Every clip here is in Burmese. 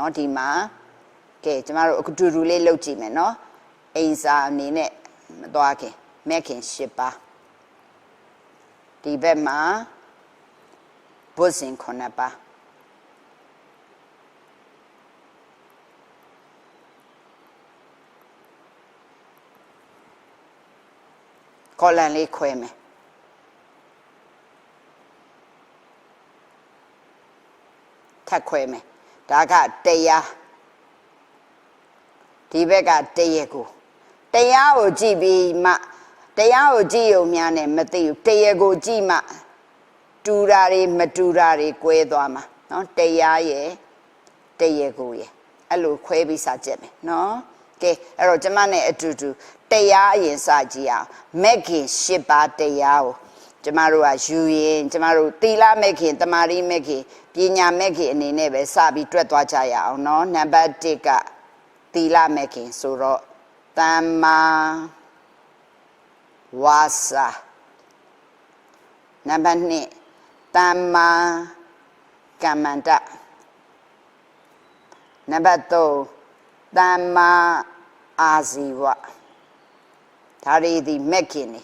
နော်ဒီမှာကဲကျမတို့အတူတူလေးလုပ်ကြည့်မယ်နော်အိမ်စာအနေနဲ့မသွားခင်မဲ့ခင်၈ပါးဒီဘက်မှာဘုဇင်9ပါးကောလန်လေးခွဲမယ်ထပ်ခွဲမယ် ဒါကတရားဒီဘက်ကတရားကိုတရားကိုကြည့်ပြီးမှတရားကိုကြည့်ရုံများနဲ့မသိဘူးတရားကိုကြည့်မှတူတာတွေမတူတာတွေ꿰သွားမှာနော်တရားရဲ့တရားကိုရဲ့အဲ့လိုခွဲပြီးစာကြက်မယ်နော်ကဲအဲ့တော့ကျမနဲ့အတူတူတရားအရင်စာကြည့်အောင်မက်ခင်၈ပါးတရားကိုကျမတို့ကယူရင်ကျမတို့သီလမက်ခင်တမာရီမက်ခင် ပညာမက်ခင်အနေနဲ့ပဲစပြီးတွက်သွားကြရအောင်เนาะနံပါတ်1ကသီလမက်ခင်ဆိုတော့တမ္မာဝါစာနံပါတ်2တမ္မာကမ္မန္တနံပါတ်3တမ္မာအာဇီဝဒါရီဒီမက်ခင်နေ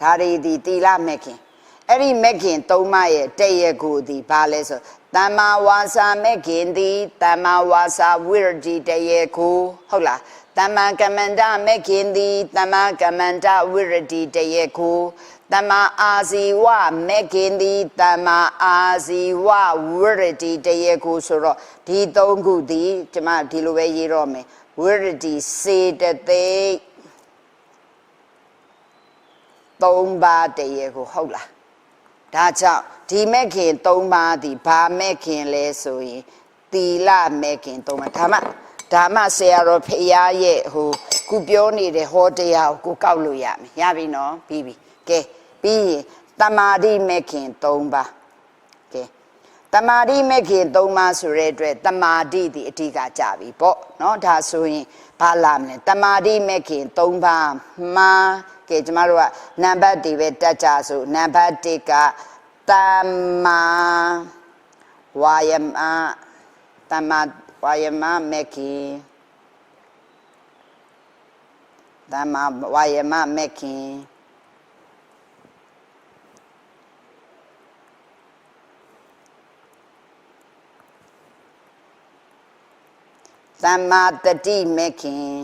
ဒါရီဒီတီလာမက်ခင် အဲ့ဒီမက်ခင်သုံးမရဲ့တဲ့ရဲ့ကိုဒီဘာလဲဆိုတမ္မာဝါစာမက်ခင်ဒီတမ္မာဝါစာဝိရဒီတဲ့ရဲ့ကိုဟုတ်လားတမ္မာကမ္မန္တမက်ခင်ဒီတမ္မာကမ္မန္တဝိရဒီတဲ့ရဲ့ကိုတမ္မာအာဇီဝမက်ခင်ဒီတမ္မာအာဇီဝဝိရဒီတရေကိုဆိုတော့ဒီသုံးခုဒီကျမဒီလိုပဲရေးတော့မယ်ဝိရဒီစေတသိက်သုံးပါးတရေကိုဟုတ်လား ဒါကြောင့်ဒီမဲ့ခင်၃ပါးဒီဘာမဲ့ခင်လဲဆိုရင်သီလမဲ့ခင်၃ပါးဒါမှဒါမှဆရာတော်ဖရာရဲ့ဟိုခုပြောနေတဲ့ဟောတရားကိုကိုကောက်လို့ရမယ်ရပြီနော်ပြီးပြီကဲပြီးရင်တမာတိမဲ့ခင်၃ပါးကဲတမာတိမဲ့ခင်၃ပါးဆိုတဲ့အတွက်တမာတိဒီအဓိကကြပြီပေါ့နော်ဒါဆိုရင် ဘာလာမလဲတမာတိမဲ့ခင်၃ပါးမှာကဲကျမတို့ကနံပါတ်ဒီပဲတက်ကြဆိုနံပါတ်၁ကတမာဝါယမတမာဝါယမမဲ့ခင်တမာဝါယမမဲ့ခင် သမ္မာတတိမေခင်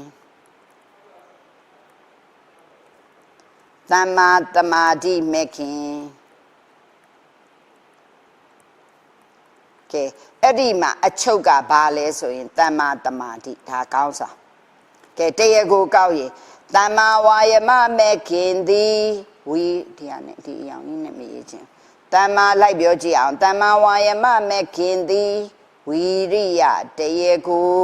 သမ္မာတမာတိမေခင်ကဲအဲ့ဒီမှာအချုပ်ကဘာလဲဆိုရင်သမ္မာတမာတိဒါကောင်းစားကဲတရကိုကောက်ရင်သမ္မာဝါယမမေခင်သည်ဝီဒီဟာနဲ့ဒီအရောင်လေးနဲ့မရေးခြင်းသမ္မာလိုက်ပြောကြည့်အောင်သမ္မာဝါယမမေခင်သည်ဝီရိယတရေကို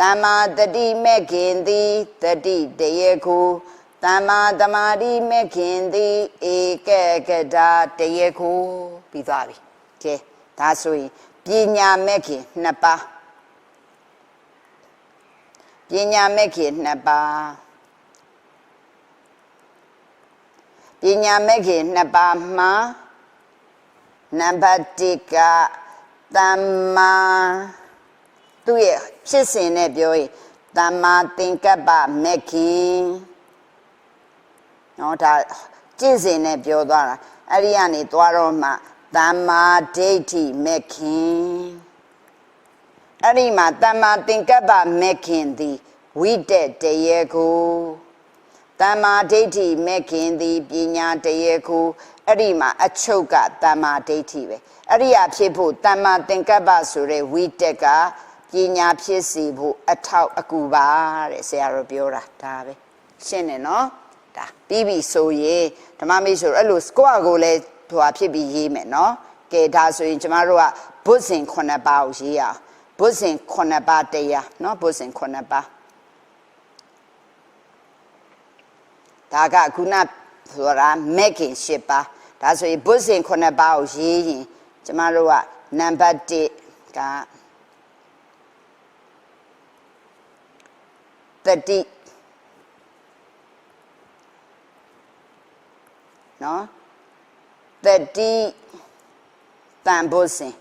တမ္မာတတိမဲ့ခင်သည်တတိတရေကိုတမ္မာတမာတိမဲ့ခင်သည်ဧကကတာတရေကိုပြီးသွားပြီကဲဒါဆိုရင်ပညာမဲ့ခင်နှစ်ပါးပညာမဲ့ခင်နှစ်ပါးပညာမဲ့ခင်နှစ်ပါးမှာနံပါတ်1ကတမ္မာ သူ့ရဲ့ဖြစ်စဉ်နဲ့ပြောရင်တမ္မာသင်္ကပ္ပမက်ခင်နော်ဒါကျင့်စဉ်နဲ့ပြောသွားတာအဲ့ဒီကနေသွားတော့မှတမ္မာဒိဋ္ဌိမက်ခင်အဲ့ဒီမှာတမ္မာသင်္ကပ္ပမက်ခင်သည်ဝိတက်တရေကိုတမ္မာဒိဋ္ဌိမက်ခင်သည်ပညာတရေကိုအဲ့ဒီမှာအချုပ်ကတမ္မာဒိဋ္ဌိပဲအဲ့ဒီအဖြစ်ဖို့တမ္မာသင်္ကပ္ပဆိုတဲ့ဝိတက်က ပညာဖြစ်စီဖို့အထောက်အကူပါတဲ့ဆရာတော်ပြောတာဒါပဲရှင်းတယ်နော်ဒါပြီးပြီဆိုရင်ဓမ္မမိတ်ဆိုအဲ့လိုစကွာကိုလည်းဟိုဟာဖြစ်ပြီးရေးမယ်နော်ကဲဒါဆိုရင်ကျမတို့ကဘုဇင်9ပါးကိုရေးရအောင်ဘုဇင်9ပါးတရားနော်ဘုဇင်9ပါးဒါကခုနဆိုတာမက်ခင်10ပါးဒါဆိုရင်ဘုဇင်9ပါးကိုရေးရင်ကျမတို့ကနံပါတ်1က တတိနော်တတိတန်ဖို့စင်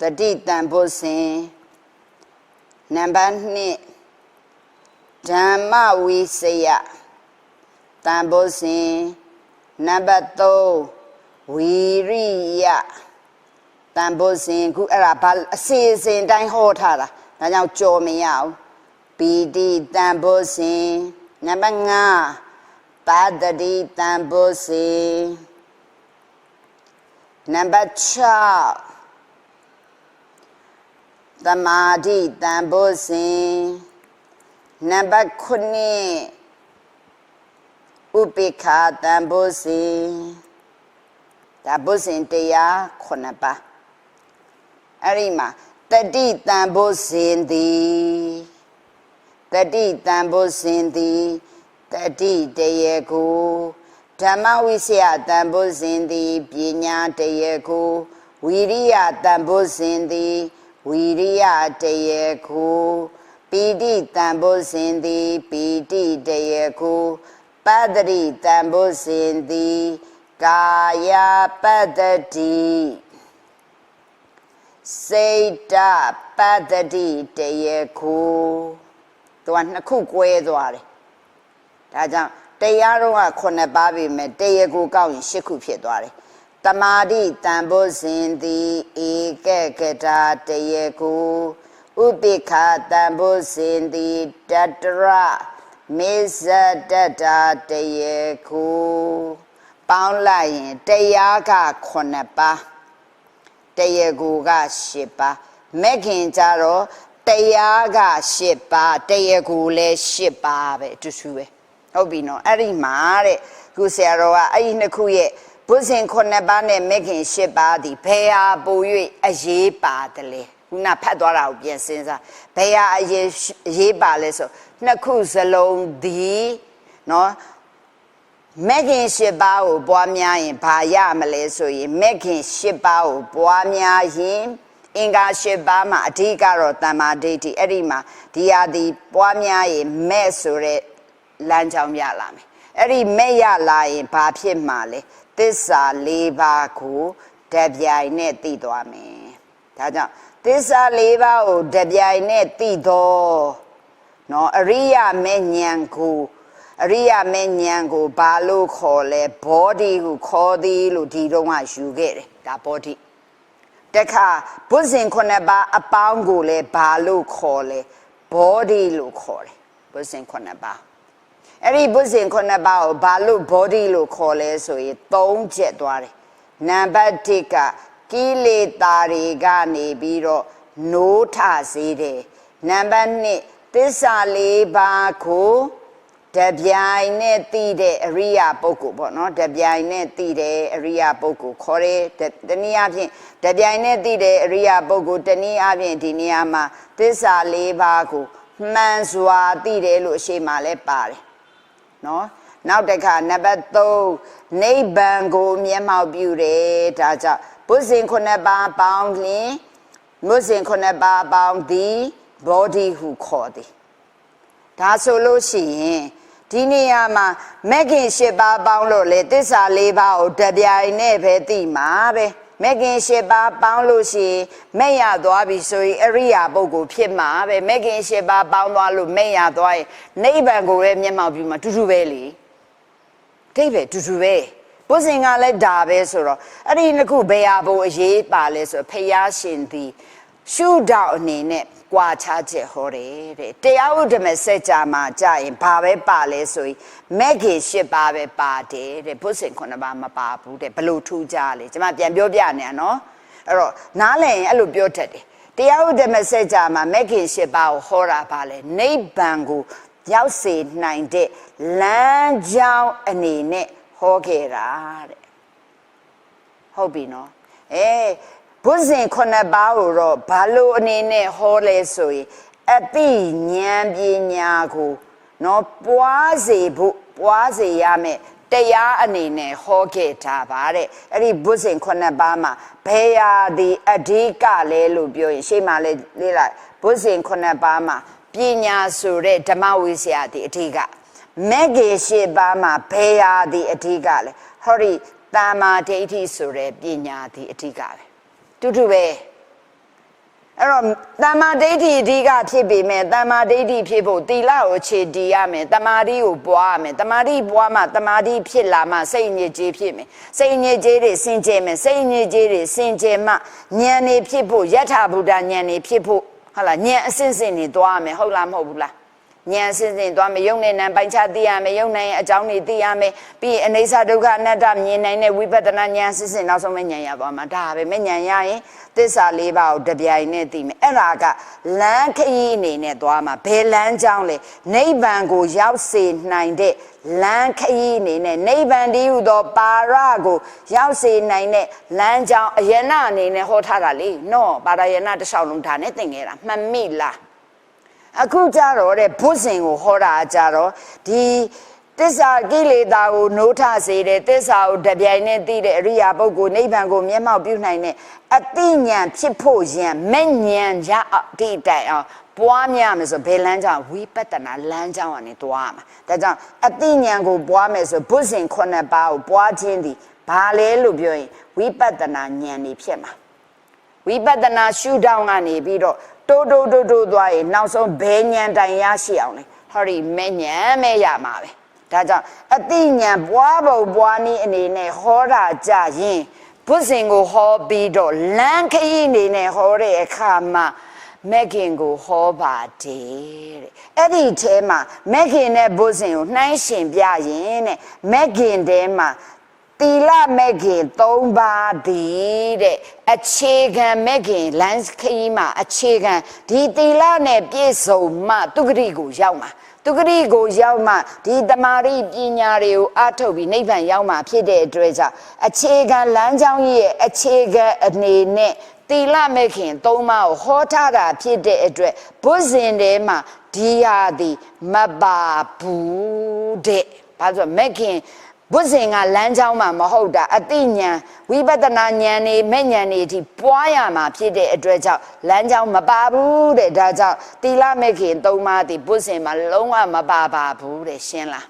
တတိတန်ဖို့စင်နံပါတ်2 ဓမ္မဝိစယတန်ဖို့စဉ်နံပါတ်3ဝီရိယတန်ဖို့စဉ်ခုအဲ့ဒါဘာအစီအစဉ်တိုင်းဟောထားတာဒါကြောင့်ကြော်မရအောင်ပီတိတန်ဖို့စဉ်နံပါတ်5ပါတတိတန်ဖို့စဉ်နံပါတ်6သမာဓိတန်ဖို့စဉ် နံပါတ်9ဥပိ္ပခာတန်ဖို့စဉ်ဒါဘုဇင်တရား9ပါးအဲ့ဒီမှာတတိတန်ဖို့စဉ်သည်တတိတန်ဖို့စဉ်သည်တတိတရေကိုဓမ္မဝိစီယတန်ဖို့စဉ်သည်ပညာတရေကိုဝီရိယတန်ဖို့စဉ်သည်ဝီရိယတရေကို ပီတိတန်ဖို့စဉ်သည်ပီတိတရေကိုပတ္တိတန်ဖို့စဉ်သည်ကာယပတ္တိစေတပတ္တိတရေကိုသူကနှစ်ခု꿰သွားတယ်ဒါကြောင့်တရားတော်က9ပါးပြီမဲ့တရေကိုကောက်ရင်10ခုဖြစ်သွားတယ်တမာတိတန်ဖို့စဉ်သည်ဧကကတာတရေကို ဥပိ္ပခာတန်ဖို့စဉ်သည်တတရမေဇတတာတရေကိုပေါင်းလိုက်ရင်တရားက9ပါးတရေကိုက10ပါးမဲ့ခင်ကြတော့တရားက10ပါးတရေကိုလည်း10ပါးပဲအတူတူပဲဟုတ်ပြီနော်အဲ့ဒီမှာတဲ့ခုဆရာတော်ကအဲ့ဒီနှစ်ခုရဲ့ဘုဇင်9ပါးနဲ့မဲ့ခင်10ပါးဒီဘယ်ဟာပို၍အရေးပါတယ်လဲ ခုနဖတ်သွားတာကိုပြန်စဉ်းစားဘယ်ဟာအရေးအရေးပါလဲဆိုနှစ်ခုစလုံးဒီနော်မက်ခင်၈ပါးကိုပွားများရင်ဘာရမလဲဆိုရင်မက်ခင်၈ပါးကိုပွားများရင်အင်္ဂါ၈ပါးမှာအဓိကတော့တမ္မာဒိဋ္ဌိအဲ့ဒီမှာဒီဟာဒီပွားများရင်မဲ့ဆိုတဲ့လမ်းကြောင်းရလာမယ်အဲ့ဒီမဲ့ရလာရင်ဘာဖြစ်မှာလဲသစ္စာ၄ပါးကိုတပြိုင်နဲ့သိသွားမယ်ဒါကြောင့် သစ္စာ၄ပါးကိုတပြိုင်နဲ့သိတော့နော်အရိယမဲ့ဉာဏ်ကိုအရိယမဲ့ဉာဏ်ကိုဘာလို့ခေါ်လဲဘောဓိကိုခေါ်သည်လို့ဒီတော့ကယူခဲ့တယ်ဒါဘောဓိတခါဘုဇင်ခုနှစ်ပါးအပေါင်းကိုလည်းဘာလို့ခေါ်လဲဘောဓိလို့ခေါ်တယ်ဘုဇင်ခုနှစ်ပါးအဲ့ဒီဘုဇင်ခုနှစ်ပါးကိုဘာလို့ဘောဓိလို့ခေါ်လဲဆိုရင်၃ချက်သွားတယ်နံပါတ်၁က ကိလေသာတွေကနေပြီးတော့နိုးထစေတယ်နံပါတ်2သစ္စာ၄ပါးကိုတပြိုင်နဲ့သိတဲ့အရိယာပုဂ္ဂိုလ်ပေါ့နော်တပြိုင်နဲ့သိတဲ့အရိယာပုဂ္ဂိုလ်ခေါ်တယ်တနည်းအားဖြင့်တပြိုင်နဲ့သိတဲ့အရိယာပုဂ္ဂိုလ်တနည်းအားဖြင့်ဒီနေရာမှာသစ္စာ၄ပါးကိုမှန်စွာသိတယ်လို့အရှိမလဲပါတယ်နော်နောက်တစ်ခါနံပါတ်3နိဗ္ဗာန်ကိုမျက်မှောက်ပြုတယ်ဒါကြောင့် ဘုဇင်ခုနှစ်ပါးပေါင်းလင်မုဇင်ခုနှစ်ပါးပေါင်းသည်ဘောဓိဟုခေါ်သည်ဒါဆိုလို့ရှိရင်ဒီနေရာမှာမက်ခင်၈ပါးပေါင်းလို့လေတစ္ဆာ၄ပါးကိုတပြိုင်နဲ့ပဲသိမှာပဲမက်ခင်၈ပါးပေါင်းလို့ရှိရင်မဲ့ရသွားပြီဆိုရင်အရိယာပုဂ္ဂိုလ်ဖြစ်မှာပဲမက်ခင်၈ပါးပေါင်းသွားလို့မဲ့ရသွားရင်နိဗ္ဗာန်ကိုပဲမျက်မှောက်ပြုမှာတူတူပဲလေတိတ်ပဲတူတူပဲ ဘုဇင်ကလည်းဒါပဲဆိုတော့အဲ့ဒီနှစ်ခုဘယ်ဟာဘို့အရေးပါလဲဆိုဖယားရှင်သည်ရှုထောင့်အနေနဲ့ကွာခြားချက်ဟောတယ်တဲ့တရားဥဒ္ဓမစက်ကြမှာကြာရင်ဘာပဲပါလဲဆိုရင်မက်ခင်၈ပါးပဲပါတယ်တဲ့ဘုဇင်ခုနှစ်ပါးမပါဘူးတဲ့ဘလို့ထူးကြလဲကျွန်မပြန်ပြောပြနေရနော်အဲ့တော့နားလည်ရင်အဲ့လိုပြောတတ်တယ်တရားဥဒ္ဓမစက်ကြမှာမက်ခင်၈ပါးကိုဟောတာပါလဲနိဗ္ဗာန်ကိုရောက်စေနိုင်တဲ့လမ်းကြောင်းအနေနဲ့ ဟောခဲ့တာတဲ့ဟုတ်ပြီနော်အဲဘုဇင်ခုနှစ်ပါးကိုတော့ဘာလို့အနေနဲ့ဟောလဲဆိုရင်အတိဉာဏ်ပညာကိုနော်ပွားစေဖို့ပွားစေရမယ်တရားအနေနဲ့ဟောခဲ့တာပါတဲ့အဲ့ဒီဘုဇင်ခုနှစ်ပါးမှာဘယ်ရာဒီအဓိကလဲလို့ပြောရင်ရှေ့မှာလေလေးလိုက်ဘုဇင်ခုနှစ်ပါးမှာပညာဆိုတဲ့ဓမ္မဝိဇ္ဇာဒီအဓိက မဂ္ဂေရှိပါမှာဘယ်ရာဒီအဓိကလဲဟောဒီတာမာဒိဋ္ဌိဆိုတဲ့ပညာဒီအဓိကပဲတူတူပဲအဲ့တော့တမ္မာဒိဋ္ဌိအဓိကဖြစ်ပေမဲ့တမ္မာဒိဋ္ဌိဖြစ်ဖို့သီလကိုခြေတည်ရမယ်တမာတိကိုပွားရမယ်တမာတိပွားမှတမာတိဖြစ်လာမှစိတ်ညစ်ကြေးဖြစ်မယ်စိတ်ညစ်ကြေးတွေစင်ကြယ်မယ်စိတ်ညစ်ကြေးတွေစင်ကြယ်မှဉာဏ်နေဖြစ်ဖို့ယထာဘုဒ္ဓဉာဏ်နေဖြစ်ဖို့ဟုတ်လားဉာဏ်အစစ်စစ်နေသွားရမယ်ဟုတ်လားမဟုတ်ဘူးလား ဉာဏ်စင်စင်သွားမယ်ယုံနဲ့နံပိုင်ချသိရမယ်ယုံနိုင်အကြောင်းတွေသိရမယ်ပြီးရင်အနေစာဒုက္ခအနတ္တမြင်နိုင်တဲ့ဝိပဿနာဉာဏ်စင်စင်နောက်ဆုံးမဲ့ဉာဏ်ရသွားမှာဒါပဲမဲ့ဉာဏ်ရရင်သစ္စာလေးပါးကိုတပြိုင်နဲ့သိမယ်အဲ့ဒါကလမ်းခရီးအနေနဲ့သွားမှာဘယ်လမ်းကြောင်းလဲနိဗ္ဗာန်ကိုရောက်စေနိုင်တဲ့လမ်းခရီးအနေနဲ့နိဗ္ဗာန်တည်းဟူသောပါရကိုရောက်စေနိုင်တဲ့လမ်းကြောင်းအယနာအနေနဲ့ဟောထားတာလေနော်ပါရယနာတစ်လျှောက်လုံးဒါနဲ့သင်ခဲ့တာမှတ်မိလား အခုကြတော့တဲ့ဘုဇင်ကိုဟောတာကြတော့ဒီတစ္ဆာကိလေသာကိုနိုးထစေတဲ့တစ္ဆာကိုတပြိုင်နဲ့သိတဲ့အရိယာပုဂ္ဂိုလ်နိဗ္ဗာန်ကိုမျက်မှောက်ပြုနိုင်တဲ့အတိညာဏ်ဖြစ်ဖို့ရန်မဲ့ဉဏ်ရအတိတိုင်အောင်ပွားများမယ်ဆိုဘယ်လမ်းကြောင်းဝိပဿနာလမ်းကြောင်းကနေတွားမှာဒါကြောင့်အတိညာဏ်ကိုပွားမယ်ဆိုဘုဇင်ခုနှစ်ပါးကိုပွားခြင်းသည်ဘာလဲလို့ပြောရင်ဝိပဿနာဉာဏ်นี่ဖြစ်မှာဝိပဿနာရှုထောင့်ကနေပြီးတော့ တိုးတိုးတိုးတိုးသွားရင်နောက်ဆုံးဘယ်ဉာဏ်တိုင်ရရှိအောင်လဲဟောဒီမဲ့ဉာဏ်မဲ့ရမှာပဲဒါကြောင့်အတိဉာဏ်ပွားပုံပွားနည်းအနေနဲ့ဟောတာကြရင်ဘုဇင်ကိုဟောပြီးတော့လမ်းခရီးအနေနဲ့ဟောတဲ့အခါမှာမက်ခင်ကိုဟောပါတယ်တဲ့အဲ့ဒီထဲမှာမက်ခင်နဲ့ဘုဇင်ကိုနှိုင်းရှင်ပြရင်တဲ့မက်ခင်ထဲမှာ တီလမဲ့ခင်၃ပါးဒီတဲ့အခြေခံမဲ့ခင်လမ်းခရီးမှာအခြေခံဒီတီလနဲ့ပြည့်စုံမှသူဂတိကိုရောက်မှာသူဂတိကိုရောက်မှဒီတမာရိပညာတွေကိုအထုတ်ပြီးနိဗ္ဗာန်ရောက်မှာဖြစ်တဲ့အတွက်ကြောင့်အခြေခံလမ်းကြောင်းကြီးရဲ့အခြေခံအနေနဲ့တီလမဲ့ခင်သုံးပါးကိုဟောထားတာဖြစ်တဲ့အတွက်ဘုဇင်ထဲမှာဒီဟာဒီမပါဘူးတဲ့ဘာလို့လဲမဲ့ခင် ဘုဇင်ကလမ်းကြောင်းမှာမဟုတ်တာအတိညာဏ်ဝိပဿနာဉာဏ်နေမဲ့ဉာဏ်နေအထိပွားရမှာဖြစ်တဲ့အတွက်ကြောင့်လမ်းကြောင်းမပါဘူးတဲ့ဒါကြောင့်သီလမဲ့ခင်သုံးပါးဒီဘုဇင်မှာလုံးဝမပါပါဘူးတဲ့ရှင်းလား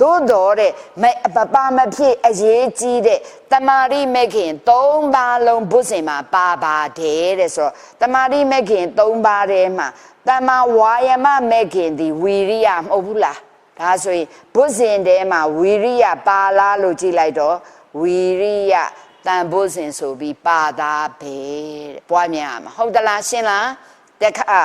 သို့တော်တဲ့မပပမဖြစ်အရေးကြီးတဲ့တမာရိမဲ့ခင်သုံးပါးလုံးဘုဇင်မှာပါပါတယ်တဲ့ဆိုတော့တမာရိမဲ့ခင်သုံးပါးထဲမှာတမဝါယမမဲ့ခင်ဒီဝီရိယမဟုတ်ဘူးလား ဒါဆိုရင်ဘုဇင်ထဲမှာဝီရိယပါလားလို့ကြည့်လိုက်တော့ဝီရိယတန်ဘုဇင်ဆိုပြီးပါသားပဲတဲ့ပွားများမှာဟုတ်သလားရှင်းလားတခါ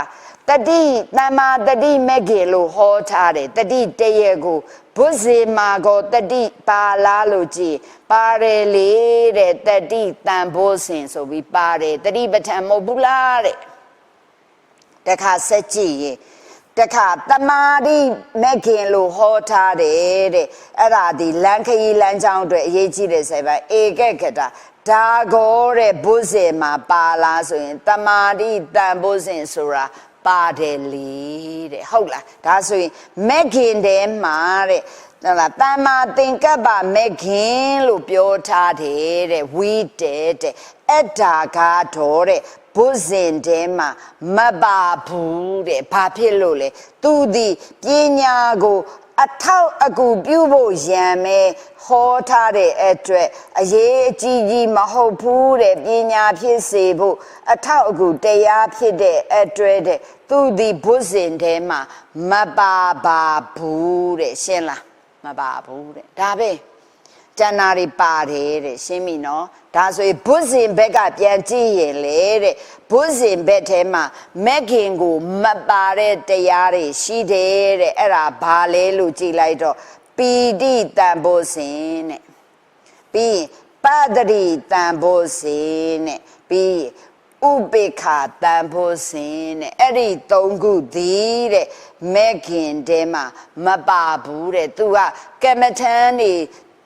တတိတမ္မာတတိမက်ကေလို့ဟောထားတယ်တတိတရေကိုဘုဇေမာကိုတတိပါလားလို့ကြည့်ပါတယ်လေတဲ့တတိတန်ဘုဇင်ဆိုပြီးပါတယ်တတိပဋ္ဌာန်မဟုတ်ဘူးလားတဲ့တခါဆက်ကြည့်ရင် တခါတမာတိမက်ခင်လို့ဟောထားတယ်တဲ့အဲ့ဒါဒီလန်ခရီလမ်းကြောင်းအတွက်အရေးကြီးတဲ့ဆိုင်ပိုင်းဧကကတာဒါကောတဲ့ဘုဇေမှာပါလားဆိုရင်တမာတိတန်ဘုဇင်ဆိုတာပါတယ်လေတဲ့ဟုတ်လားဒါဆိုရင်မက်ခင်တဲမှာတဲ့ဟုတ်လားတမ္မာသင်္ကပ္ပမက်ခင်လို့ပြောထားတယ်တဲ့ဝီတဲတဲ့အဲ့ဒါကတော့တဲ့ ဘုဇင်တဲမှာမပါဘူးတဲ့ဘာဖြစ်လို့လဲသူဒီပညာကိုအထောက်အကူပြုဖို့ရံမဲဟောထားတဲ့အတွက်အရေးအကြီးကြီးမဟုတ်ဘူးတဲ့ပညာဖြစ်စေဖို့အထောက်အကူတရားဖြစ်တဲ့အတွက်တဲ့သူဒီဘုဇင်တဲမှာမပါပါဘူးတဲ့ရှင်းလားမပါဘူးတဲ့ဒါပဲ ကျန်နာတွေပါတယ်တဲ့ရှင်းပြီနော်ဒါဆိုရင်ဘုဇင်ဘက်ကပြန်ကြည့်ရင်လေတဲ့ဘုဇင်ဘက်ထဲမှာမက်ခင်ကိုမပါတဲ့တရားတွေရှိတယ်တဲ့အဲ့ဒါဘာလဲလို့ကြည်လိုက်တော့ပီတိတန်ဖို့စင်တဲ့ပြီးရင်ပတ္တိတန်ဖို့စင်တဲ့ပြီးရင်ဥပေက္ခတန်ဖို့စင်တဲ့အဲ့ဒီသုံးခုသည်တဲ့မဲခင်တဲမှာမပါဘူးတဲ့သူကကမ္မထန်နေ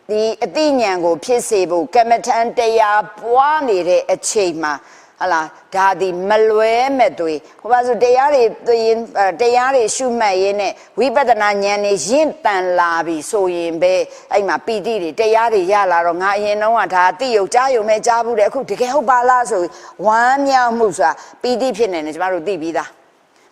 ဒီအတိညာဏ်ကိုဖြစ်စေဖို့ကမ္မထန်တရားပွားနေတဲ့အချိန်မှာဟလာဒါဒီမလွဲမဲ့သွေးဟိုပါဆိုတရားတွေသွင်းအဲတရားတွေရှုမှတ်ရင်းနဲ့ဝိပဿနာဉာဏ်နဲ့ရင့်တန်လာပြီဆိုရင်ပဲအဲ့မှာပီတိတွေတရားတွေရလာတော့ငါအရင်တော့ကဒါတိယုတ်ကြားယုံမဲ့ကြားဘူးတယ်အခုတကယ်ဟုတ်ပါလားဆိုဝမ်းမြောက်မှုဆိုတာပီတိဖြစ်နေတယ်ကျမတို့သိပြီးသား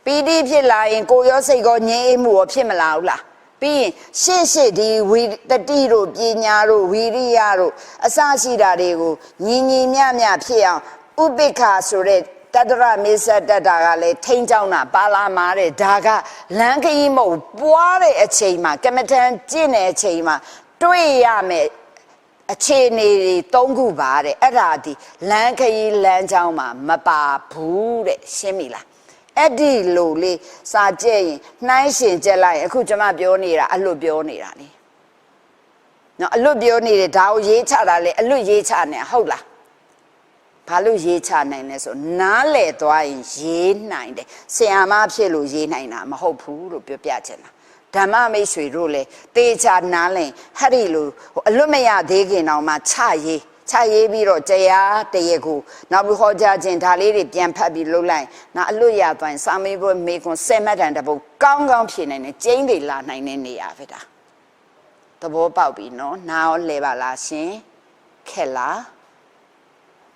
ပီတိဖြစ်လာရင်ကိုယ်ရောစိတ်ရောငြိမ်းအေးမှုရောဖြစ်မလာဘူးလား ပြီးရင်ရှေ့ရှေ့ဒီဝီတတိတို့ပညာတို့ဝီရိယတို့အစရှိတာတွေကိုညီညီမျှမျှဖြစ်အောင်ဥပိ္ပခာဆိုတဲ့တတရမေဆတ်တတာကလည်းထိန်းချောင်းတာပါလာမာတဲ့ဒါကလမ်းခရီးမဟုတ်ပွားတဲ့အချိန်မှာကမ္မထန်ကျင့်တဲ့အချိန်မှာတွေ့ရမယ်အခြေအနေတွေ၃ခုပါတဲ့အဲ့ဒါဒီလမ်းခရီးလမ်းကြောင်းမှာမပါဘူးတဲ့ရှင်းပြီလား အဲ့ဒီလိုလေးစာကြည့်ရင်နှိုင်းရှင်ကြက်လိုက်ရင်အခုကျွန်မပြောနေတာအလွတ်ပြောနေတာလေနော်အလွတ်ပြောနေတယ်ဒါကိုရေးချတာလေအလွတ်ရေးချနေဟုတ်လားဘာလို့ရေးချနိုင်လဲဆိုနားလေသွားရင်ရေးနိုင်တယ်ဆရာမဖြစ်လို့ရေးနိုင်တာမဟုတ်ဘူးလို့ပြောပြချင်တာဓမ္မမိတ်ဆွေတို့လေတေချာနားလင်ဟဲ့ဒီလိုဟိုအလွတ်မရသေးခင်တော့မှချရေး ချရေးပြီးတော့တရားတရေကိုနောက်ပြီးဟောကြားခြင်းဒါလေးတွေပြန်ဖတ်ပြီးလုပ်လိုက်နောက်အလွတ်ရသွားရင်စာမေးပွဲမေကွန်ဆယ်မှတ်တန်တစ်ပုတ်ကောင်းကောင်းဖြေနိုင်တယ်ကျင်းတွေလာနိုင်တဲ့နေရာပဲဒါသဘောပေါက်ပြီနော်နားရောလဲပါလားရှင်ခက်လား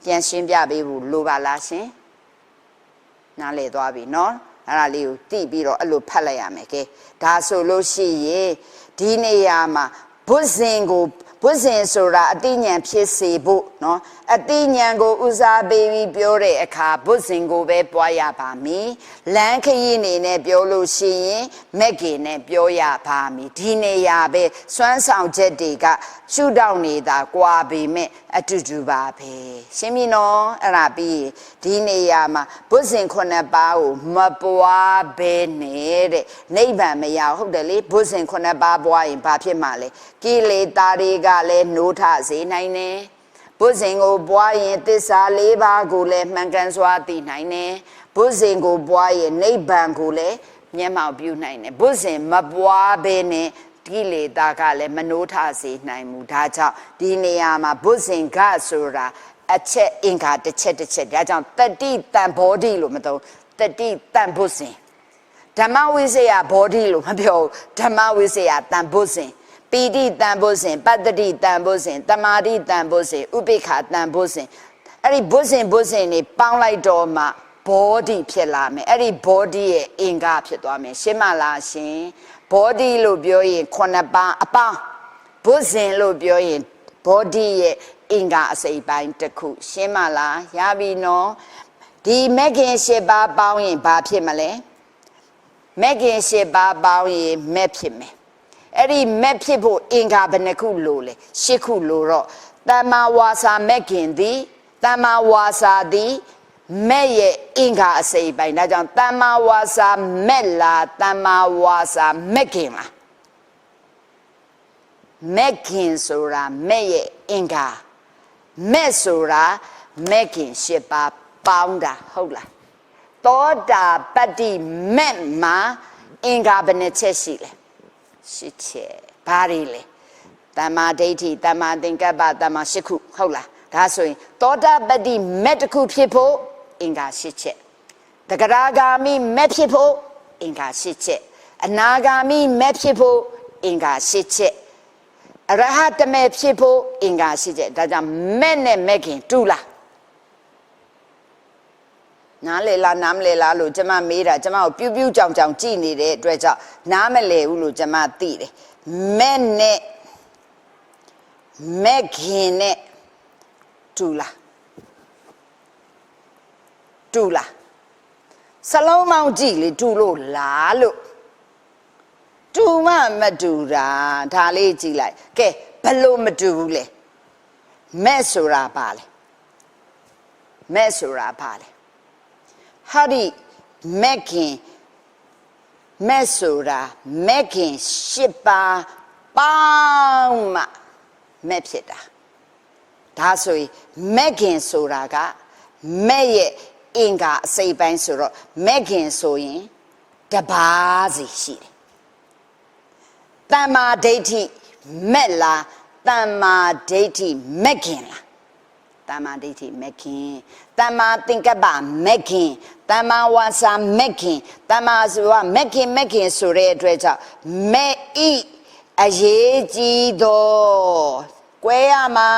ပြန်ရှင်းပြပေးဖို့လိုပါလားရှင်နားလဲသွားပြီနော်အဲ့ဒါလေးကိုတိပြီးတော့အဲ့လိုဖတ်လိုက်ရမယ်ကဲဒါဆိုလို့ရှိရင်ဒီနေရာမှာဘုဇင်ကို ဘုဇင်ဆိုတာအသိဉာဏ်ဖြစ်စေဖို့နော်အတိညာဏ်ကိုဦးစားပေးပြီးပြောတဲ့အခါဘုဇင်ကိုပဲပွားရပါမည်လမ်းခရီးနေနဲ့ပြောလို့ရှိရင်မက်ကင်နဲ့ပြောရပါမည်ဒီနေရာပဲစွမ်းဆောင်ချက်တွေကရှုထောင့်နေတာကြွာပေမဲ့အတူတူပါပဲရှင်းပြီနော်အဲ့ဒါပြီးရင်ဒီနေရာမှာဘုဇင်ခုနှစ်ပါးကိုမပွားဘဲနဲ့တဲ့နိဗ္ဗာန်မရဟုတ်တယ်လေဘုဇင်ခုနှစ်ပါးပွားရင်ဘာဖြစ်မှာလဲကိလေသာတွေကလည်းနှိုးထစေနိုင်တယ် ဘုဇင်ကိုပွားရင်သစ္စာ၄ပါးကိုလည်းမှန်ကန်စွာသိနိုင်တယ်ဘုဇင်ကိုပွားရင်နိဗ္ဗာန်ကိုလည်းမျက်မှောက်ပြုနိုင်တယ်ဘုဇင်မပွားဘဲနဲ့ကိလေသာကလည်းမနှိုးထစေနိုင်ဘူးဒါကြောင့်ဒီနေရာမှာဘုဇင်ကဆိုတာအချက်အင်္ဂါတစ်ချက်တစ်ချက်ဒါကြောင့်တတိတန်ဘောဓိလို့မသုံးတတိတန်ဘုဇင်ဓမ္မဝိဇ္ဇယဘောဓိလို့မပြောဘူးဓမ္မဝိဇ္ဇယတန်ဘုဇင် ပီတိတန်ဘုဇင်ပတ္တိတန်ဘုဇင်တမာတိတန်ဘုဇင်ဥပိ္ပခာတန်ဘုဇင်အဲ့ဒီဘုဇင်ဘုဇင်နေပေါင်းလိုက်တော့မှဘောဓိဖြစ်လာမယ်အဲ့ဒီဘောဓိရဲ့အင်္ဂါဖြစ်သွားမယ်ရှင်းမလားရှင်ဘောဓိလို့ပြောရင်ခုနှစ်ပါးအပေါင်းဘုဇင်လို့ပြောရင်ဘောဓိရဲ့အင်္ဂါအစိပ်ပိုင်းတစ်ခု ရှင်းမလားရပြီနော်ဒီမဂ်ခင်၈ပါးပေါင်းရင်ဘာဖြစ်မလဲမဂ်ခင်၈ပါးပေါင်းရင်မက်ဖြစ်မယ် အဲ့ဒီမက်ဖြစ်ဖို့အင်္ဂါဘယ်နှခုလိုလဲ၈ခုလိုတော့တမ္မာဝါစာမက်ခင်သည်တမ္မာဝါစာသည်မဲ့ရဲ့အင်္ဂါအစိပ်ပိုင်းဒါကြောင့်တမ္မာဝါစာမက်လားတမ္မာဝါစာမက်ခင်လားမက်ခင်ဆိုတာမဲ့ရဲ့အင်္ဂါမက်ဆိုတာမက်ခင်ရှစ်ပါးပေါင်းတာဟုတ်လားသောတာပတ္တိမက်မှာအင်္ဂါဘယ်နှချက်ရှိလဲ ရှစ်ချက်ဘာတွေလဲတမ္မာဒိဋ္ဌိတမ္မာသင်္ကပ္ပတမ္မာရှစ်ခုဟုတ်လားဒါဆိုရင်သောတာပတ္တိမက်တစ်ခုဖြစ်ဖို့အင်္ဂါရှစ်ချက်တဂရဂါမိမက်ဖြစ်ဖို့အင်္ဂါရှစ်ချက်အနာဂါမိမက်ဖြစ်ဖို့အင်္ဂါရှစ်ချက်အရဟတမေဖြစ်ဖို့အင်္ဂါရှိချက်ဒါကြောင့်မဲ့နဲ့မဲ့ခင်တူလား နားလေလားနားမလဲလားလို့ကျမမေးတာကျမကိုပြူးပြူးကြောင်ကြောင်ကြည်နေတဲ့အတွက်ကြောင့်နားမလဲဘူးလို့ကျမသိတယ်မဲ့နဲ့မဲ့ခင်နဲ့တူလားတူလားစလုံးမောင်ကြည့်လေတူလို့လားလို့တူမှမတူတာဒါလေးကြည့်လိုက်ကဲဘလို့မတူဘူးလဲမဲ့ဆိုတာပါလေမဲ့ဆိုတာပါလေ ဟာဒီမက်ခင်မက်ဆိုတာမက်ခင်ရှစ်ပါးပေါင်းမှမက်ဖြစ်တာဒါဆိုရင်မက်ခင်ဆိုတာကမက်ရဲ့အင်္ဂါအစိပ်ပိုင်းဆိုတော့မက်ခင်ဆိုရင်တပါးစီရှိတယ်တမ္မာဒိဋ္ဌိမက်လားတမ္မာဒိဋ္ဌိမက်ခင်လား တမ္မာဒိဋ္ဌိမက်ခင်တမ္မာသင်္ကပ္ပမက်ခင်တမ္မာဝါစာမက်ခင်တမ္မာဆိုတာမက်ခင်မက်ခင်ဆိုတဲ့အတွက်ကြောင့်မက်ဤအရေးကြီးတော့ကွဲရမှာ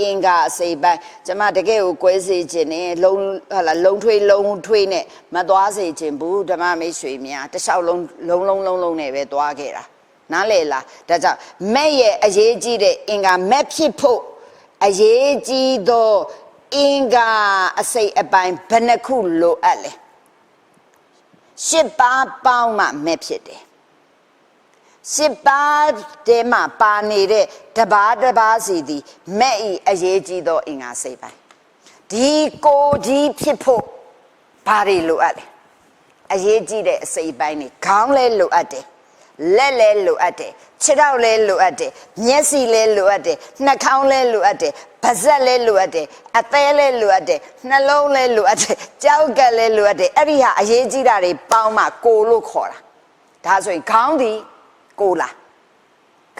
အင်္ဂါအစိပ်ပိုင်းကျမတကယ်ကိုကွဲစေခြင်းနဲ့လုံဟလာလုံထွေးလုံထွေးနဲ့မသွားစေခြင်းဘူးဓမ္မမိတ်ဆွေများတစ်လျှောက်လုံးလုံးလုံးလုံးလုံးနဲ့ပဲသွားခဲ့တာနားလေလားဒါကြောင့်မက်ရဲ့အရေးကြီးတဲ့အင်္ဂါမက်ဖြစ်ဖို့ အရေးကြီးသောအင်္ဂါအစိတ်အပိုင်းဘယ်နှခုလိုအပ်လဲရှစ်ပါးပေါင်းမှမဲ့ဖြစ်တယ်ရှစ်ပါးတဲမှာပါနေတဲ့တပါးတပါးစီသည်မဲ့ဤအရေးကြီးသောအင်္ဂါစိတ်ပိုင်းဒီကိုကြီးဖြစ်ဖို့ဘာတွေလိုအပ်လဲအရေးကြီးတဲ့အစိတ်ပိုင်းတွေခေါင်းလဲလိုအပ်တယ် လက်လဲလိုအပ်တယ်ခြေထောက်လဲလိုအပ်တယ်မျက်စိလဲလိုအပ်တယ်နှာခေါင်းလဲလိုအပ်တယ်ပါးစပ်လဲလိုအပ်တယ်အသေးလဲလိုအပ်တယ်နှလုံးလဲလိုအပ်တယ်ကြောက်ကက်လဲလိုအပ်တယ်အဲ့ဒီဟာအရေးကြီးတာတွေပေါင်းမှကိုလို့ခေါ်တာဒါဆိုရင်ခေါင်းဒီကိုလား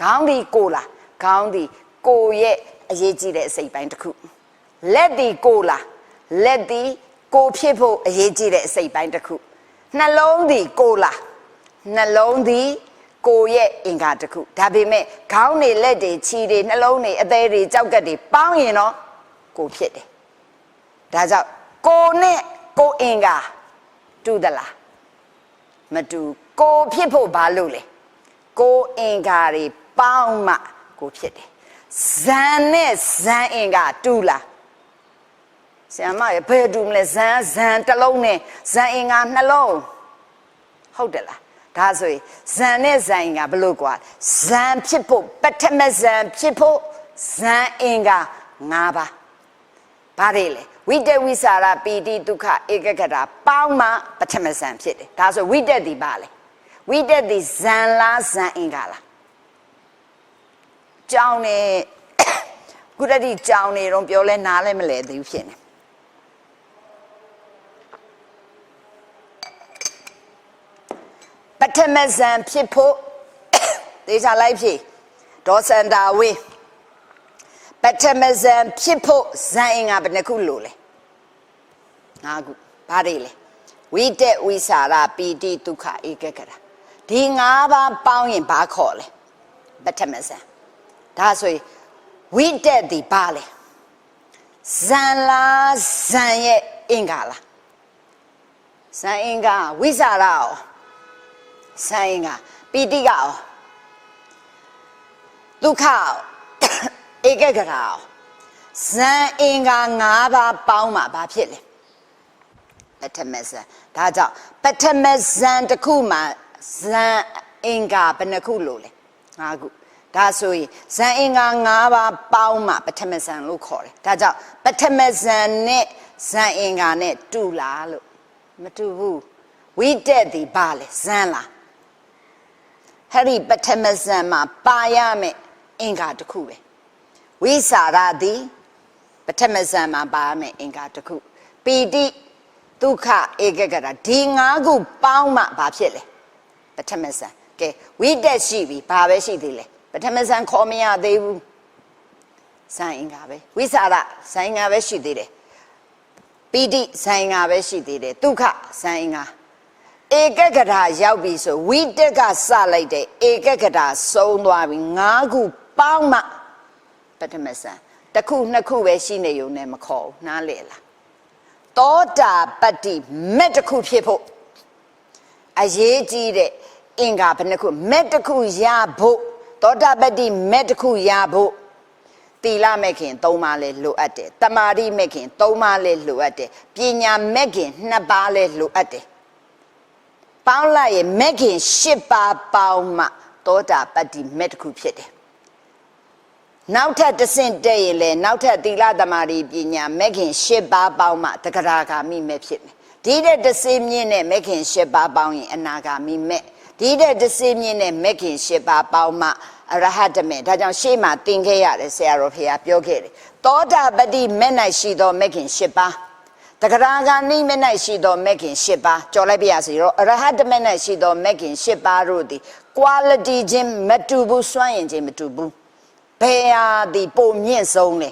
ခေါင်းဒီကိုလားခေါင်းဒီကိုရဲ့အရေးကြီးတဲ့အစိတ်ပိုင်းတစ်ခုလက်ဒီကိုလားလက်ဒီကိုဖြစ်ဖို့အရေးကြီးတဲ့အစိတ်ပိုင်းတစ်ခုနှလုံးဒီကိုလားနှလုံးဒီ ကိုရဲ့အင်္ဂါတစ်ခုဒါပေမဲ့ခေါင်းတွေလက်တွေခြေတွေနှလုံးတွေအသေးတွေကြောက်ကက်တွေပေါင်းရင်တော့ကိုဖြစ်တယ်ဒါကြောင့်ကိုနဲ့ကိုအင်္ဂါတူသလားမတူကိုဖြစ်ဖို့ဘာလို့လဲကိုအင်္ဂါတွေပေါင်းမှကိုဖြစ်တယ်ဇန်နဲ့ဇန်အင်္ဂါတူလားဆရာမရဘယ်တူမလဲဇန်ဇန်တစ်လုံးနဲ့ဇန်အင်္ဂါနှလုံးဟုတ်တယ်လား ဒါဆိုရင်ဇန်နဲ့ဇန်အင်္ဂါဘယ်လို့กว่าဇန်ဖြစ်ဖို့ပထမဇန်ဖြစ်ဖို့ဇန်အင်္ဂါ၅ပါးဘာတွေလဲဝိတ္တဝိสารပီတိဒုက္ခဧကဂတာပေါင်းမှပထမဇန်ဖြစ်တယ်ဒါဆိုဝိတ္တဒီပါလေဝိတ္တဒီဇန်လားဇန်အင်္ဂါလားကြောင်းနေကုရတိကြောင်းနေတော့ပြောလဲနားလဲမလဲသေးဘူးဖြစ်နေ ထမဇန်ဖြစ်ဖို့ဒေချာလိုက်ဖြေဒေါ်စန္ဒာဝင်းပထမဇန်ဖြစ်ဖို့ဇန်အင်္ဂါဘယ်နှခုလိုလဲငါးခုဘာတွေလဲဝိတက်ဝိစာရပီတိဒုက္ခဧကကရာဒီငါးပါးပေါင်းရင်ဘာခေါ်လဲပထမဇန်ဒါဆိုရင်ဝိတက်ဒီဘာလဲဇန်လားဇန်ရဲ့အင်္ဂါလားဇန်အင်္ဂါဝိစာရရော ဇန်အင်္ဂါပီတိကရောဒုက္ခရောဧကဂရာဇန်အင်္ဂါ၅ပါးပေါင်းမှာဘာဖြစ်လဲပထမဇန်ဒါကြောင့်ပထမဇန်တစ်ခုမှာဇန်အင်္ဂါဘယ်နှခုလို့လဲ၅ခုဒါဆိုရင်ဇန်အင်္ဂါ၅ပါးပေါင်းမှာပထမဇန်လို့ခေါ်တယ်ဒါကြောင့်ပထမဇန်နဲ့ဇန်အင်္ဂါနဲ့တူလားလို့မတူဘူးဝိတက်ဒီဘာလဲဇန်လား ဟဲ့ဒီပထမဇန်မှာပါရမယ်အင်္ဂါတစ်ခုပဲဝိสารသည်ပထမဇန်မှာပါမယ်အင်္ဂါတစ်ခုပီတိဒုက္ခဧကဂရဒီငါးခုပေါင်းမှဘာဖြစ်လဲပထမဇန်ကဲဝိတက်ရှိပြီဘာပဲရှိသေးလဲပထမဇန်ခေါ်မရသေးဘူးဇန်အင်္ဂါပဲဝိสารဇန်အင်္ဂါပဲရှိသေးတယ်ပီတိဇန်အင်္ဂါပဲရှိသေးတယ်ဒုက္ခဇန်အင်္ဂါ ဧကဂရရောက်ပြီဆိုဝိတက်ကစလိုက်တဲ့ဧကဂရဆုံးသွားပြီငါးခုပေါင်းမှပထမဆန်တစ်ခုနှစ်ခုပဲရှိနေုံနဲ့မခေါ်ဘူးနားလေလားသောတာပတ္တိမက်တစ်ခုဖြစ်ဖို့အရေးကြီးတဲ့အင်္ဂါဘယ်နှခုမက်တစ်ခုရဖို့သောတာပတ္တိမက်တစ်ခုရဖို့တီလမဲ့ခင်၃ပါးလဲလိုအပ်တယ်တမာရိမဲ့ခင်၃ပါးလဲလိုအပ်တယ်ပညာမဲ့ခင်၂ပါးလဲလိုအပ်တယ် ပေါင်းလိုက်ရင်မဲ့ခင်၈ပါးပေါင်းမှသောတာပတ္တိမက်တစ်ခုဖြစ်တယ်နောက်ထပ်တဆင့်တက်ရင်လေနောက်ထပ်သီလသမารီပညာမက်ခင်၈ပါးပေါင်းမှတဂရာဂာမိမဲ့ဖြစ်မယ်ဒီတဲ့တစေမြင့်နဲ့မက်ခင်၈ပါးပေါင်းရင်အနာဂာမိမဲ့ဒီတဲ့တစေမြင့်နဲ့မက်ခင်၈ပါးပေါင်းမှအရဟတမေဒါကြောင့်ရှေ့မှာသင်ခဲ့ရတယ်ဆရာတော်ဖေပြောခဲ့တယ်သောတာပတိမဲ့၌ရှိသောမက်ခင်၈ပါး တဂရာဂာနိမဲ့၌ရှိသောမက်ခင်၈ပါးကြော်လိုက်ပြရစီတော့အရဟတမေ၌ရှိသောမက်ခင်၈ပါးတို့သည် quality ချင်းမတူဘူးစွန့်ရင်ချင်းမတူဘူးဘယ်ဟာဒီပုံမြင့်ဆုံးလဲ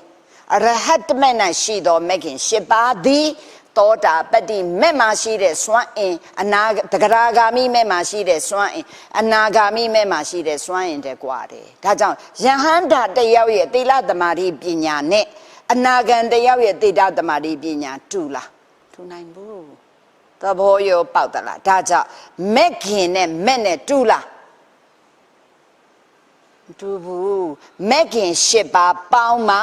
အရဟတမနဲ့ရှိတော်မခင်ရှစ်ပါးသည်တောတာပတ္တိမဲ့မှာရှိတဲ့စွမ်းအင်အနာတဂရာဂာမိမဲ့မှာရှိတဲ့စွမ်းအင်အနာဂာမိမဲ့မှာရှိတဲ့စွမ်းအင်တဲ့ကွာတယ်ဒါကြောင့်ယဟန္တာတယောက်ရဲ့သီလသမารိပညာနဲ့ အနာဂံတယောက်ရဲ့သီလသမารိပညာတူလားတူနိုင်ဘူးသဘောရောပေါက်သလားဒါကြောင့်မက်ခင်နဲ့မက်နဲ့တူလားတူဘူးမက်ခင်၈ပါးပေါင်းမှ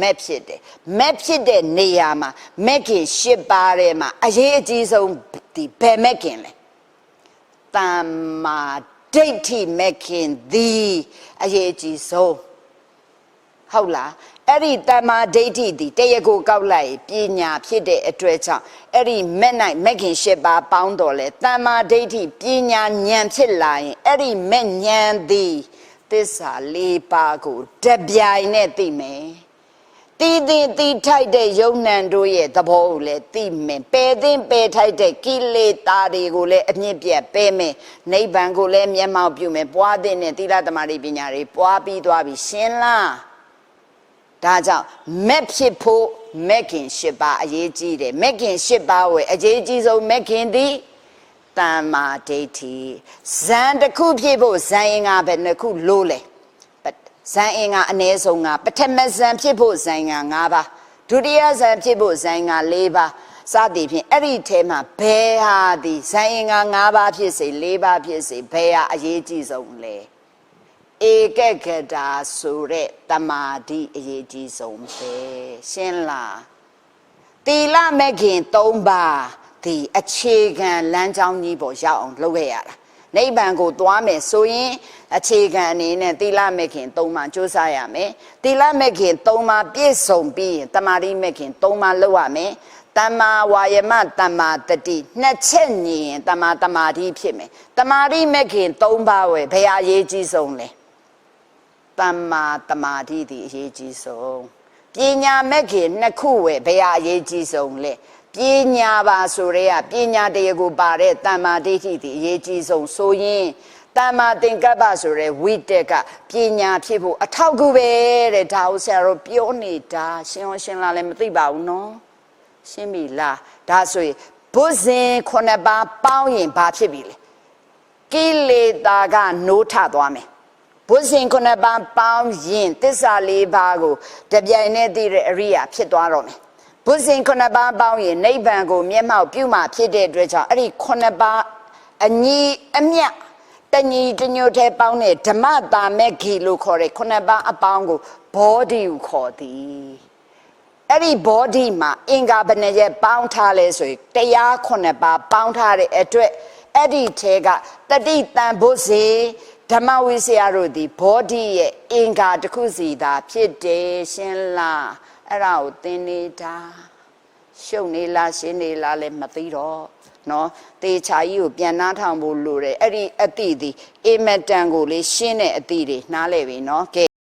မက်ဖြစ်တယ်မက်ဖြစ်တဲ့နေရာမှာမက်ခင်ရှစ်ပါးထဲမှာအရေးအကြီးဆုံးဒီဘယ်မက်ခင်လဲတမ္မာဒိဋ္ဌိမက်ခင်သည်အရေးအကြီးဆုံးဟုတ်လား အဲ့ဒီတမ္မာဒိဋ္ဌိဒီတရားကိုကောက်လိုက်ရင်ပညာဖြစ်တဲ့အတွက်ကြောင့်အဲ့ဒီမဲ့နိုင်မက်ခင်ရှစ်ပါးပေါင်းတော်လဲတမ္မာဒိဋ္ဌိပညာဉာဏ်ဖြစ်လာရင်အဲ့ဒီမဲ့ဉာဏ်သည်သစ္စာလေးပါးကိုတပြိုင်နဲ့သိမယ်တီးတင်တီးထိုက်တဲ့ယုံနံတို့ရဲ့သဘောကိုလည်းသိမယ်ပယ်တင်ပယ်ထိုက်တဲ့ကိလေသာတွေကိုလည်းအမြင့်ပြတ်ပယ်မယ်နိဗ္ဗာန်ကိုလည်းမျက်မှောက်ပြုမယ်ပွားတဲ့နဲ့သီလသမารိပညာတွေပွားပြီးသွားပြီရှင်းလား ဒါကြောင့်မက်ဖြစ်ဖို့မက်ခင်၈ပါးအရေးကြီးတယ်မက်ခင်၈ပါးဝယ်အရေးကြီးဆုံးမက်ခင်သည်တမ္မာဒိဋ္ဌိဇန်တစ်ခုဖြစ်ဖို့ဇန်အင်္ဂါပဲနှစ်ခုလို့လေပဇန်အင်္ဂါအ ਨੇ ဆုံးကပထမဇန်ဖြစ်ဖို့ဇန်အင်္ဂါ၅ပါးဒုတိယဇန်ဖြစ်ဖို့ဇန်အင်္ဂါ၄ပါးစသည်ဖြင့်အဲ့ဒီထဲမှာဘယ်ဟာဒီဇန်အင်္ဂါ၅ပါးဖြစ်စေ၄ပါးဖြစ်စေဘယ်ဟာအရေးကြီးဆုံးလဲ ဧကဂတာဆိုတဲ့တမာတိအရေးကြီးဆုံးပဲရှင်းလားတီလမဲ့ခင်၃ပါးဒီအခြေခံလမ်းကြောင်းကြီးပေါ်ရောက်အောင်လုပ်ခဲ့ရတာနိဗ္ဗာန်ကိုသွားမယ်ဆိုရင်အခြေခံအနေနဲ့တီလမဲ့ခင်၃ပါးစူးစမ်းရမယ်တီလမဲ့ခင်၃ပါးပြည့်စုံပြီးရင်တမာတိမဲ့ခင်၃ပါးလုပ်ရမယ်တမ္မာဝါယမတမ္မာတတိနှစ်ချက်ညီရင်တမ္မာတမာတိဖြစ်မယ်တမာတိမဲ့ခင်၃ပါးဝယ်ဘယ်ဟာအရေးကြီးဆုံးလဲ တမ္မာတမာတိဒီအရေးကြီးဆုံးပညာမဲ့ခင်နှစ်ခုဝယ်ဘယ်ဟာအရေးကြီးဆုံးလဲပညာပါဆိုရဲကပညာတရားကိုပါတဲ့တမ္မာဒိဋ္ဌိဒီအရေးကြီးဆုံးဆိုရင်တမ္မာသင်္ကပ္ပဆိုရဲဝိတက်ကပညာဖြစ်ဖို့အထောက်အကူပဲတဲ့ဒါဟုတ်ဆရာတို့ပြောနေတာရှင်းအောင်ရှင်းလာလည်းမသိပါဘူးနော်ရှင်းပြီလားဒါဆိုရင်ဘုဇင်ခုနှစ်ပါးပေါင်းရင်ဘာဖြစ်ပြီလဲကိလေသာကနိုးထသွားမယ် ဘုဇင်ခုနှစ်ပါးပေါင်းရင်တစ္ဆာလေးပါးကိုတပြိုင်နက်တည်းတဲ့အရိယာဖြစ်သွားတော့မယ်ဘုဇင်ခုနှစ်ပါးပေါင်းရင်နိဗ္ဗာန်ကိုမျက်မှောက်ပြုမှဖြစ်တဲ့အတွက်ကြောင့်အဲ့ဒီခုနှစ်ပါးအညီအမျှတညီတညွတ်ထဲပေါင်းတဲ့ဓမ္မတာမဲ့ဂီလို့ခေါ်တဲ့ခုနှစ်ပါးအပေါင်းကိုဘောဓိကိုခေါ်သည်အဲ့ဒီ body မှာအင်္ဂါဘယ်နှရက်ပေါင်းထားလဲဆိုရင်တရားခုနှစ်ပါးပေါင်းထားတဲ့အတွက်အဲ့ဒီထဲကတတိတန်ဖို့စေ ဓမ္မဝိဆရာတို့ဒီ body ရဲ့အင်္ဂါတစ်ခုစီသာ ဖြစ်တယ်ရှင်းလားအဲ့ဒါကိုသင်နေတာရှုပ်နေလားရှင်းနေလားလည်းမသိတော့နော်တေချာကြီးကိုပြန်နှားထောင်ဖို့လိုတယ်အဲ့ဒီအတိဒီအေမတန်ကိုလေးရှင်းတဲ့အတိတွေနားလဲပြီနော်ကဲ